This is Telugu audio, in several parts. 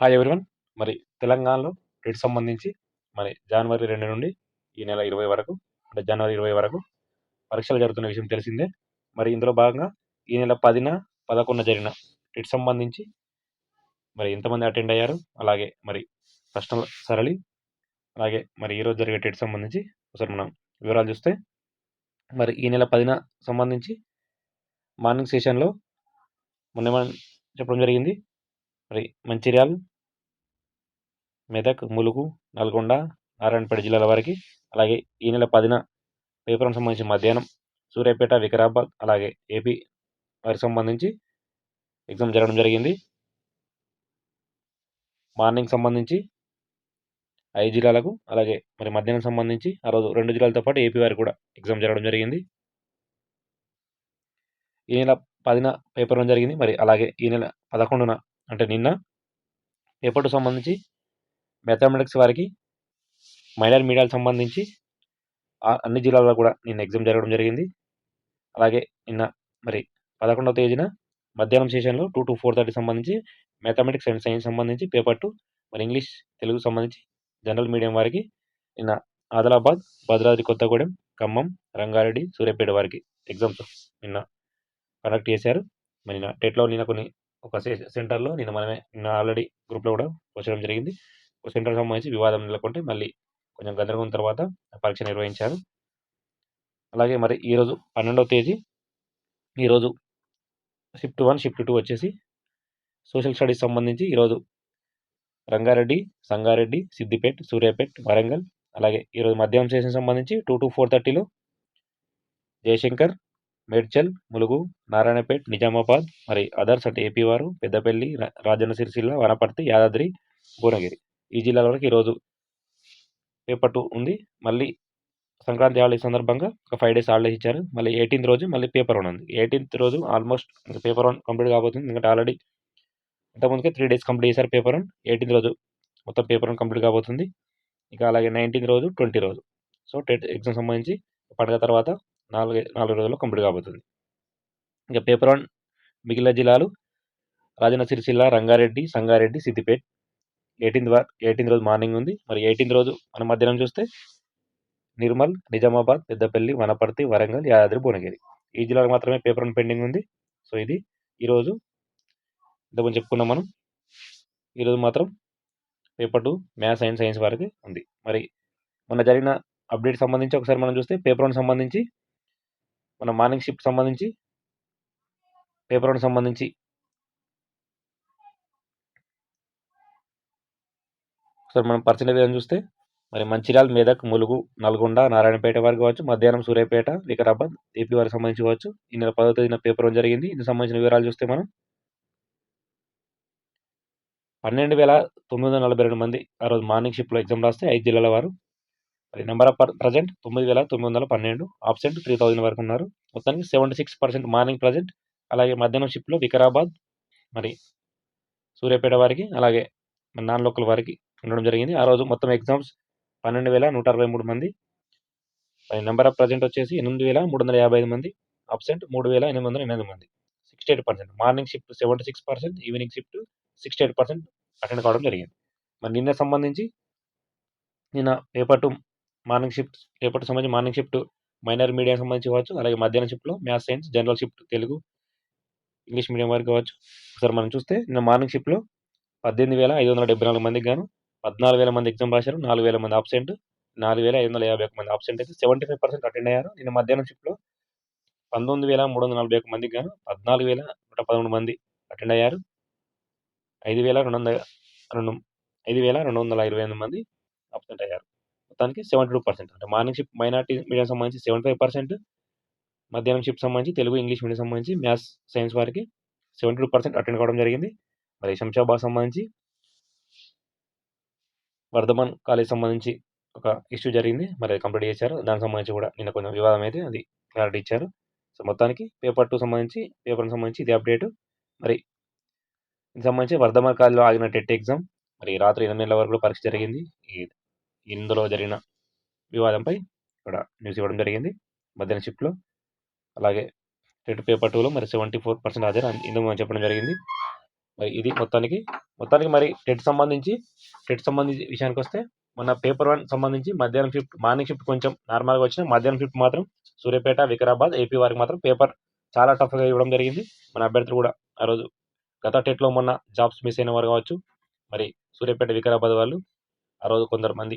హాయ్ ఎవరివన్ మరి తెలంగాణలో రేటు సంబంధించి మరి జనవరి రెండు నుండి ఈ నెల ఇరవై వరకు అంటే జనవరి ఇరవై వరకు పరీక్షలు జరుగుతున్న విషయం తెలిసిందే. మరి ఇందులో భాగంగా ఈ నెల పదిన పదకొండున జరిగిన రేటు సంబంధించి మరి ఎంతమంది అటెండ్ అయ్యారు అలాగే మరి ప్రశ్నల సరళి అలాగే మరి ఈరోజు జరిగే టెట్ సంబంధించి ఒకసారి మనం వివరాలు చూస్తే మరి ఈ నెల పదిన సంబంధించి మార్నింగ్ సెషన్లో మొన్న చెప్పడం జరిగింది? మరి మంచిర్యాల మెదక్ ములుగు నల్గొండ నారాయణపేట జిల్లాల వారికి అలాగే ఈ నెల పదిన పేపర్కి సంబంధించి మధ్యాహ్నం సూర్యాపేట వికారాబాద్ అలాగే ఏపీ వారికి సంబంధించి ఎగ్జామ్ జరగడం జరిగింది. మార్నింగ్ సంబంధించి ఐదు జిల్లాలకు అలాగే మరి మధ్యాహ్నం సంబంధించి ఆ రోజు రెండు జిల్లాలతో పాటు ఏపీ వారికి కూడా ఎగ్జామ్ జరగడం జరిగింది. ఈ నెల పదిన పేపర్ జరిగింది. మరి అలాగే ఈ నెల పదకొండున అంటే నిన్న పేపర్కు సంబంధించి మ్యాథమెటిక్స్ వారికి మైనర్ మీడియాలకు సంబంధించి అన్ని జిల్లాల్లో కూడా నిన్న ఎగ్జామ్ జరగడం జరిగింది. అలాగే నిన్న మరి పదకొండవ తేదీన మధ్యాహ్నం సెషన్లో టూ టు ఫోర్ థర్టీ సంబంధించి మ్యాథమెటిక్స్ అండ్ సైన్స్ సంబంధించి పేపర్ టూ మరి ఇంగ్లీష్ తెలుగు సంబంధించి జనరల్ మీడియం వారికి నిన్న ఆదిలాబాద్ భద్రాద్రి కొత్తగూడెం ఖమ్మం రంగారెడ్డి సూర్యాపేట వారికి ఎగ్జామ్స్ నిన్న కండక్ట్ చేశారు. మరి నిన్న టెట్లో నిన్న కొన్ని ఒక సెంటర్లో నిన్న మనమే నిన్న ఆల్రెడీ గ్రూప్లో కూడా వచ్చడం జరిగింది. ఒక సెంటర్ సంబంధించి వివాదం నెలకొంటే మళ్ళీ కొంచెం గందరగోళం తర్వాత పరీక్ష నిర్వహించారు. అలాగే మరి ఈరోజు పన్నెండవ తేదీ ఈరోజు షిఫ్ట్ వన్ షిఫ్ట్ టూ వచ్చేసి సోషల్ స్టడీస్ సంబంధించి ఈరోజు రంగారెడ్డి సంగారెడ్డి సిద్దిపేట్ సూర్యాపేట్ వరంగల్ అలాగే ఈరోజు మధ్యాహ్నం సెషన్ సంబంధించి టూ టు ఫోర్ థర్టీలో జయశంకర్ మేడ్చల్ ములుగు నారాయణపేట్ నిజామాబాద్ మరి అదర్స్ అంటే ఏపీ వారు పెద్దపల్లి రాజన్న సిరిసిల్ల వనపర్తి యాదాద్రి భువనగిరి. ఈ జిల్లాల వరకు ఈరోజు పేపర్ టూ ఉంది. మళ్ళీ సంక్రాంతి హాలిడే సందర్భంగా ఒక ఫైవ్ డేస్ హాలిడేస్ ఇచ్చారు. మళ్ళీ ఎయిటీన్త్ రోజు మళ్ళీ పేపర్ వన్ ఉంది. ఎయిటీన్త్ రోజు ఆల్మోస్ట్ పేపర్ వన్ కంప్లీట్ కాబోతుంది. ఎందుకంటే ఆల్రెడీ ఇంతకుముందుకే త్రీ డేస్ కంప్లీట్ చేశారు పేపర్ వన్. ఎయిటీన్త్ రోజు మొత్తం పేపర్ వన్ కంప్లీట్ కాబోతుంది. ఇక అలాగే నైన్టీన్త్ రోజు ట్వంటీ రోజు. సో టెట్ ఎగ్జామ్ సంబంధించి పండుగ తర్వాత నాలుగు నాలుగు రోజుల్లో కంప్లీట్ కాబోతుంది. ఇంకా పేపర్ వన్ మిగిలిన జిల్లాలు రాజన్న సిరిసిల్ల రంగారెడ్డి సంగారెడ్డి సిద్దిపేట్. ఎయిటీన్త్ ఎయిటీన్త్ రోజు మార్నింగ్ ఉంది. మరి ఎయిటీన్త్ రోజు మన మధ్యాహ్నం చూస్తే నిర్మల్ నిజామాబాద్ పెద్దపల్లి వనపర్తి వరంగల్ యాదాద్రి భువనగిరి. ఈ జిల్లాలో మాత్రమే పేపర్ వన్ పెండింగ్ ఉంది. సో ఇది ఈరోజు ఇంతకుముందు చెప్పుకున్నాం మనం. ఈరోజు మాత్రం paper two maths and science వారికి ఉంది. మరి మొన్న జరిగిన అప్డేట్ సంబంధించి ఒకసారి మనం చూస్తే పేపర్ వన్ సంబంధించి మన మార్నింగ్ షిఫ్ట్ సంబంధించి? పేపర్ వన్ సంబంధించి? ఒకసారి మనం పర్సెంటేజ్ ఏం చూస్తే మరి మంచిర్యాల మెదక్ ములుగు నల్గొండ నారాయణపేట వారికి కావచ్చు మధ్యాహ్నం సూర్యాపేట వికారాబాద్ ఏపీ వారికి సంబంధించి కావచ్చు ఈ నెల పదో తేదీన పేపర్ వన్ జరిగింది. ఇందుకు సంబంధించిన వివరాలు చూస్తే మనం పన్నెండు వేల తొమ్మిది వందల నలభై రెండు మంది ఆ రోజు మార్నింగ్ షిఫ్ట్లో ఎగ్జామ్ రాస్తే ఐదు జిల్లాల వారు మరి నెంబర్ ఆఫ్ ప్రజెంట్ తొమ్మిది వేల తొమ్మిది వందల పన్నెండు ఆబ్సెంట్ త్రీ థౌజండ్ వరకు ఉన్నారు. మొత్తానికి seventy six percent morning present అలాగే మధ్యాహ్నం షిఫ్ట్లో వికారాబాద్ మరి సూర్యాపేట వారికి అలాగే నాన్ లోకల్ వారికి ఉండడం జరిగింది. ఆ రోజు మొత్తం ఎగ్జామ్స్ పన్నెండు వేల నూట అరవై మూడు మంది. నెంబర్ ఆఫ్ ప్రజెంట్ వచ్చేసి ఎనిమిది వేల మూడు వందల యాభై ఐదు మంది అబ్సెంట్ మూడు వేల ఎనిమిది వందల ఎనిమిది మంది. Sixty eight percent morning shift seventy six percent evening shift sixty eight percent attend కావడం జరిగింది. మరి నిన్న సంబంధించి నిన్న పేపర్ టూ మార్నింగ్ షిఫ్ట్ రేపటి సంబంధించి మార్నింగ్ షిఫ్ట్ మైనర్ మీడియా సంబంధించి కావచ్చు అలాగే మధ్యాహ్నం షిఫ్ట్లో maths science general shift Telugu English medium వరకు కావచ్చు. ఒకసారి మనం చూస్తే నిన్న మార్నింగ్ షిఫ్ట్లో పద్దెనిమిది వేల ఐదు వందల డెబ్బై నాలుగు మందికి గాను పద్నాలుగు వేల మంది ఎగ్జామ్ రాశారు నాలుగు వేల మంది ఆబ్సెంట్ నాలుగు వేల ఐదు వందల యాభై ఒక మంది ఆబ్సెంట్ అయితే సెవెంటీ ఫైవ్ పర్సెంట్ అటెండ్ అయ్యారు. నిన్న మధ్యాహ్నం షిఫ్ట్లో పంతొమ్మిది వేల మూడు వందల నలభై ఒక మందికి గాను పద్నాలుగు వేల నూట పదమూడు మంది అటెండ్ అయ్యారు. ఐదు వేల రెండు వందల రెండు ఐదు వేల రెండు వందల ఇరవై ఎనిమిది మంది అబ్సెంట్ అయ్యారు. మొత్తానికి సెవెంటీ టూ పర్సెంట్. అంటే మార్నింగ్ షిఫ్ట్ మైనార్టీ మీడియం సంబంధించి సెవెంటీ ఫైవ్ పర్సెంట్ మధ్యాహ్నం షిఫ్ట్ సంబంధించి తెలుగు ఇంగ్లీష్ మీడియం సంబంధించి మ్యాథ్స్ సైన్స్ వారికి సెవెంటీ టూ పర్సెంట్ అటెండ్ కావడం జరిగింది. మరి శంషాబాద్ సంబంధించి వర్ధమాన్ కాలేజ్ సంబంధించి ఒక ఇష్యూ జరిగింది. మరి అది కంప్లీట్ చేశారు. దానికి సంబంధించి కూడా నిన్న కొంచెం వివాదం అయితే అది క్లారిటీ ఇచ్చారు. సో మొత్తానికి పేపర్ టూ సంబంధించి పేపర్కి సంబంధించి ఇది అప్డేటు. మరి దీనికి సంబంధించి వర్ధమాన్ కాలేజ్లో ఆగిన టెట్ ఎగ్జామ్ మరి రాత్రి ఎనిమిది నెలల వరకు పరీక్ష జరిగింది. ఇందులో జరిగిన వివాదంపై ఇక్కడ న్యూస్ ఇవ్వడం జరిగింది. మధ్యాహ్నం షిఫ్ట్లో అలాగే టెట్ పేపర్ టూలో మరి సెవెంటీ ఫోర్ పర్సెంట్ హాజరు ఇందుకు చెప్పడం జరిగింది. మరి ఇది మొత్తానికి మొత్తానికి మరి టెట్ సంబంధించి టెట్ సంబంధించి విషయానికి వస్తే మన పేపర్ వన్ సంబంధించి మధ్యాహ్నం షిఫ్ట్ మార్నింగ్ షిఫ్ట్ కొంచెం నార్మల్గా వచ్చిన మధ్యాహ్నం షిఫ్ట్ మాత్రం సూర్యాపేట వికారాబాద్ ఏపీ వారికి మాత్రం పేపర్ చాలా టఫ్గా ఇవ్వడం జరిగింది. మన అభ్యర్థులు కూడా ఆ రోజు గత టెట్లో మొన్న జాబ్స్ మిస్ అయిన వారు కావచ్చు. మరి సూర్యాపేట వికారాబాద్ వాళ్ళు ఆ రోజు కొందరు మంది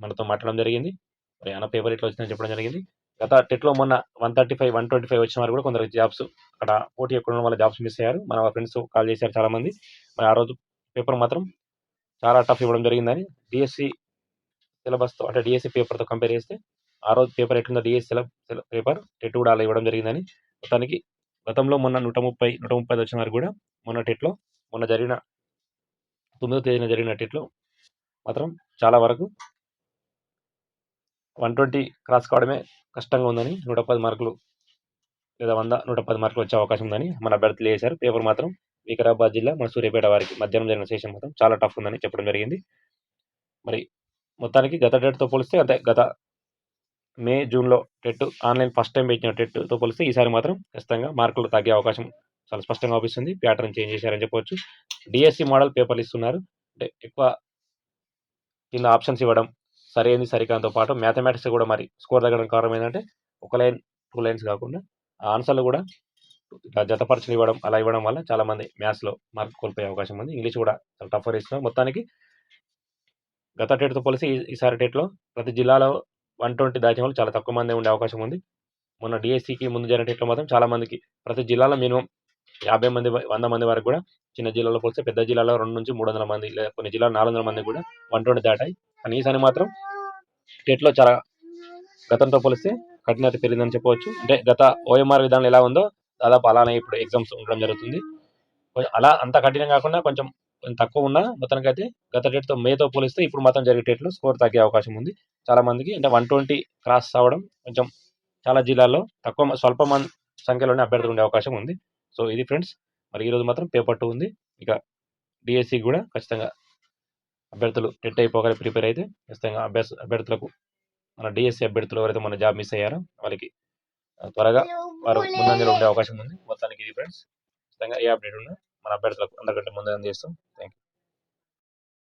మనతో మాట్లాడడం జరిగింది. మరి అన్న పేపర్ ఇట్లా వచ్చిందని చెప్పడం జరిగింది. గత టెట్లో మొన్న one thirty five one twenty five వచ్చిన వారు కూడా కొందరు జాబ్స్ అక్కడ పోటీ ఎక్కడ వాళ్ళ జాబ్స్ మిస్ అయ్యారు. మన ఫ్రెండ్స్ కాల్ చేశారు చాలామంది. మరి ఆ రోజు పేపర్ మాత్రం చాలా టఫ్ ఇవ్వడం జరిగిందని డిఎస్సి సిలబస్తో అంటే డిఎస్సి పేపర్తో కంపేర్ చేస్తే ఆ రోజు పేపర్ ఎట్లుందో డిఎస్సి పేపర్ టెట్ కూడా అలా ఇవ్వడం జరిగిందని మొత్తానికి గతంలో మొన్న నూట ముప్పై నూట ముప్పై వచ్చిన వారు కూడా మొన్న టెట్లో మొన్న జరిగిన తొమ్మిదో తేదీన జరిగిన టెట్లో మాత్రం చాలా వరకు వన్ ట్వంటీ క్రాస్ కావడమే కష్టంగా ఉందని నూట పది మార్కులు లేదా వంద నూట పది మార్కులు వచ్చే అవకాశం ఉందని మన అభ్యర్థులు వేశారు పేపర్ మాత్రం వికారాబాద్ జిల్లా మన సూర్యాపేట వారికి మధ్యాహ్నం జరిగిన సెషన్ మాత్రం చాలా టఫ్ ఉందని చెప్పడం జరిగింది. మరి మొత్తానికి గత డేట్తో పోలిస్తే అంటే గత మే జూన్లో టెట్ ఆన్లైన్ ఫస్ట్ టైం పెట్టిన టెట్తో పోలిస్తే ఈసారి మాత్రం ఖచ్చితంగా మార్కులు తగ్గే అవకాశం చాలా స్పష్టంగా అవుపిస్తుంది ప్యాటర్న్ చేంజ్ చేశారని చెప్పవచ్చు. డిఎస్సి మోడల్ పేపర్లు ఇస్తున్నారు. అంటే ఎక్కువ కింద ఆప్షన్స్ ఇవ్వడం సరైనది సరికాంతో పాటు మ్యాథమెటిక్స్ కూడా మరి స్కోర్ తగ్గడం కారణం ఏంటంటే ఒక లైన్ టూ లైన్స్ కాకుండా ఆ ఆన్సర్లు కూడా జతపరచలు ఇవ్వడం అలా ఇవ్వడం వల్ల చాలా మంది మ్యాథ్స్లో మార్క్ కోల్పోయే అవకాశం ఉంది. ఇంగ్లీష్ కూడా చాలా టఫర్ ఇస్తున్నారు మొత్తానికి గత డేట్తో పోలిసి ఈ- ఈసారి టేట్లో ప్రతి జిల్లాలో వన్ ట్వంటీ దాటిన వాళ్ళు చాలా తక్కువ మంది ఉండే అవకాశం ఉంది. మొన్న డిఎస్సికి ముందు జరిగిన టేట్లో మాత్రం చాలా మందికి ప్రతి జిల్లాలో మినిమం యాభై మంది వంద మంది వరకు కూడా చిన్న జిల్లాలో పోలిస్తే పెద్ద జిల్లాలో రెండు నుంచి మూడు వందల మంది లేదా కొన్ని జిల్లాలో నాలుగు వందల మంది కూడా వన్ ట్వంటీ దాటాయి. కానీ ఈసారి మాత్రం స్టేట్లో చాలా గతంతో పోలిస్తే కఠినత పెరిగిందని చెప్పవచ్చు. అంటే గత ఓఎంఆర్ విధానం ఎలా ఉందో దాదాపు అలానే ఇప్పుడు ఎగ్జామ్స్ ఉండడం జరుగుతుంది. అలా అంత కఠినం కాకుండా కొంచెం కొంచెం తక్కువ ఉన్నా మొత్తానికి అయితే గత డేట్తో మేతో పోలిస్తే ఇప్పుడు మాత్రం జరిగే డేట్లో స్కోర్ తగ్గే అవకాశం ఉంది. చాలా మందికి అంటే వన్ ట్వంటీ క్రాస్ అవ్వడం కొంచెం చాలా జిల్లాల్లో తక్కువ స్వల్ప మంది సంఖ్యలోనే అభ్యర్థులు ఉండే అవకాశం ఉంది. సో ఇది ఫ్రెండ్స్ మరి ఈరోజు మాత్రం పేపర్ టూ ఉంది. ఇక డిఎస్సి కూడా ఖచ్చితంగా అభ్యర్థులు టెట్ అయిపోగానే ప్రిపేర్ అయితే ఖచ్చితంగా అభ్యర్థ అభ్యర్థులకు మన డిఎస్సి అభ్యర్థులు ఎవరైతే మన జాబ్ మిస్ అయ్యారో వాళ్ళకి త్వరగా వారు ముందంజలో ఉండే అవకాశం ఉంది. మొత్తానికి ఇది ఫ్రెండ్స్ ఖచ్చితంగా ఏ అప్డేట్ ఉన్నా మన అభ్యర్థులకు అందరికంటే ముందు చేస్తాం